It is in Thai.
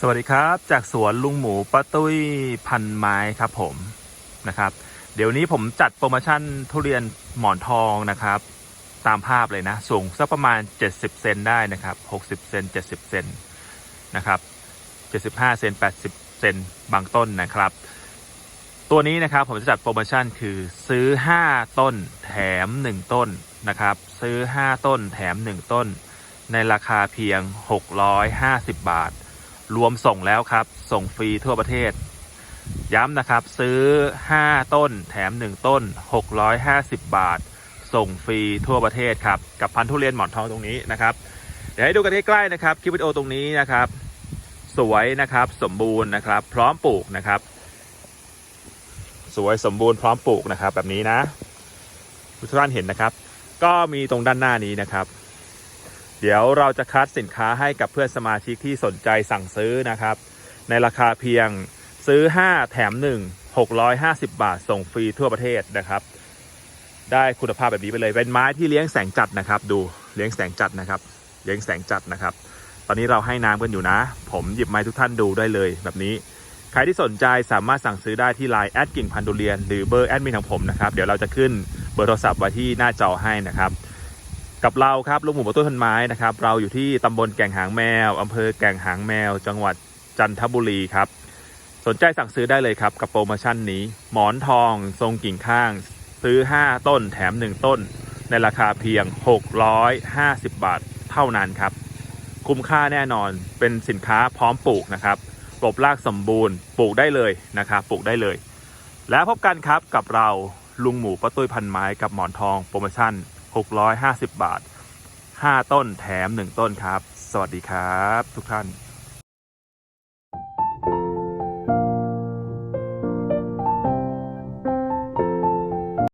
สวัสดีครับ จากสวนลุงหมูป้าตุ้ยพันไม้ครับผมนะครับ เดี๋ยวนี้ผมจัดโปรโมชั่นทุเรียนหมอนทองนะครับ ตามภาพเลยนะ สูงสักประมาณ 70 เซนได้นะครับ 60 เซน70 เซนนะครับ 75 เซน80 เซนบางต้นนะครับ ตัวนี้นะครับผมจะจัดโปรโมชั่นคือซื้อ 5 ต้นแถม 1 ต้นนะครับ ซื้อ 5 ต้นแถม 1 ต้น ในราคาเพียง 650 บาท รวมส่งแล้วครับ ส่งฟรีทั่วประเทศ ย้ำนะครับซื้อ 5 ต้นแถม 1 ต้น 650 บาท ส่งฟรีทั่วประเทศครับ กับพันธุ์ทุเรียนหมอนทองตรงนี้นะครับ เดี๋ยวให้ดูกันใกล้ๆนะครับคลิปวิดีโอตรงนี้นะครับ สวยนะครับสมบูรณ์นะครับ พร้อมปลูกนะครับ สวยสมบูรณ์พร้อมปลูกนะครับ แบบนี้นะทุกท่านเห็นนะครับ ก็มีตรงด้านหน้านี้นะครับ เดี๋ยวเราจะคัดสินค้าให้กับเพื่อนสมาชิกที่สนใจสั่งซื้อนะครับ ในราคาเพียงซื้อ 5 แถม 1 650 บาท ส่งฟรีทั่วประเทศนะครับ ได้คุณภาพแบบนี้ไปเลย เป็นไม้ที่เลี้ยงแสงจัดนะครับ ดูเลี้ยงแสงจัดนะครับ เลี้ยงแสงจัดนะครับ ตอนนี้เราให้น้ำกันอยู่นะ ผมหยิบไม้ทุกท่านดูได้เลยแบบนี้ ใครที่สนใจสามารถสั่งซื้อได้ที่ไลน์แอดกิ่งพันธุเรียนหรือเบอร์แอดมินของผมนะครับ เดี๋ยวเราจะขึ้นเบอร์โทรศัพท์ไว้ที่หน้าจอให้นะครับ กับเราครับลุงหมูบต้นพันไม้นะครับ เราอยู่ที่ตำบลแก่งหางแมวอำเภอแก่งหางแมว จังหวัดจันทบุรีครับ สนใจสั่งซื้อได้เลยครับ กับโปรโมชั่นนี้ หมอนทอง ทรงกิ่งข้าง ซื้อ 5 ต้นแถม 1 ต้น ในราคาเพียง 650 บาทเท่านั้นครับ คุ้มค่าแน่นอนเป็นสินค้าพร้อมปลูกนะครับปลบรากสมบูรณ์ปลูกได้เลยนะครับปลูกได้เลย แล้วพบกันครับกับเราลุงหมูป้าตุ้ยพันไม้กับหมอนทองโปรโมชั่น 650 บาท 5 ต้นแถม 1 ต้นครับ สวัสดีครับ ทุกท่าน